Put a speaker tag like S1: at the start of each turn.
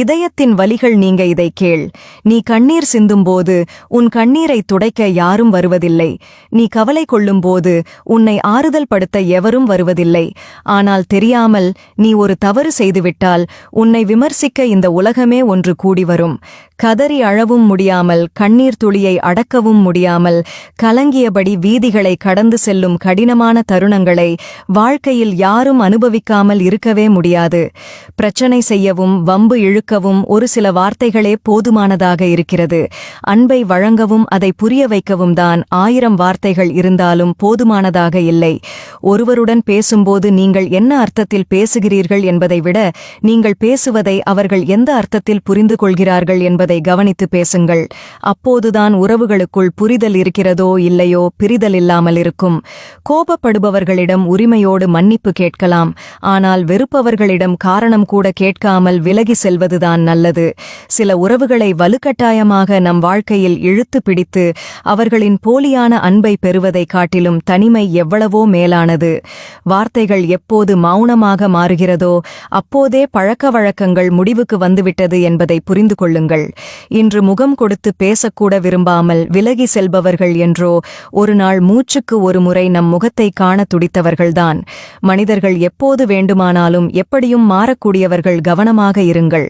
S1: இதயத்தின் வலிகள் நீங்க இதை கேள். நீ கண்ணீர் சிந்தும்போது உன் கண்ணீரை துடைக்க யாரும் வருவதில்லை. நீ கவலை கொள்ளும்போது உன்னை ஆறுதல் படுத்த எவரும் வருவதில்லை. ஆனால் தெரியாமல் நீ ஒரு தவறு செய்துவிட்டால் உன்னை விமர்சிக்க இந்த உலகமே ஒன்று கூடி வரும். கதறி அழவும் முடியாமல் கண்ணீர் துளியை அடக்கவும் முடியாமல் கலங்கியபடி வீதிகளை கடந்து செல்லும் கடினமான தருணங்களை வாழ்க்கையில் யாரும் அனுபவிக்காமல் இருக்கவே முடியாது. பிரச்சனை செய்யவும் வம்பு இழுக்கவும் ஒரு சில வார்த்தைகளே போதுமானதாக இருக்கிறது. அன்பை வழங்கவும் அதை புரிய வைக்கவும் தான் ஆயிரம் வார்த்தைகள் இருந்தாலும் போதுமானதாக இல்லை. ஒருவருடன் பேசும்போது நீங்கள் என்ன அர்த்தத்தில் பேசுகிறீர்கள் என்பதை விட நீங்கள் பேசுவதை அவர்கள் எந்த அர்த்தத்தில் புரிந்து கொள்கிறார்கள் என்பதை கவனித்து பேசுங்கள். அப்போதுதான் உறவுகளுக்குள் புரிதல் இருக்கிறதோ இல்லையோ பிரிதல் இல்லாமல் இருக்கும். கோபப்படுபவர்களிடம் உரிமையோடு மன்னிப்பு கேட்கலாம். ஆனால் வெறுப்பவர்களிடம் காரணம் கூட கேட்காமல் விலகி செல்வதுதான் நல்லது. சில உறவுகளை வலுக்கட்டாயமாக நம் வாழ்க்கையில் இழுத்து பிடித்து அவர்களின் போலியான அன்பை பெறுவதை காட்டிலும் தனிமை எவ்வளவோ மேலானது. வார்த்தைகள் எப்போது மௌனமாக மாறுகிறதோ அப்போதே பழக்க வழக்கங்கள் முடிவுக்கு வந்துவிட்டது என்பதை புரிந்து கொள்ளுங்கள். இன்று முகம் கொடுத்து பேசக்கூட விரும்பாமல் விலகி செல்பவர்கள் என்றோ ஒரு நாள் மூச்சுக்கு ஒரு முறை நம் முகத்தை காண துடித்தவர்கள்தான். மனிதர்கள் எப்போது வேண்டுமானாலும் எப்படியும் மாறக்கூடியவர்கள் கவனமாக இருங்கள்.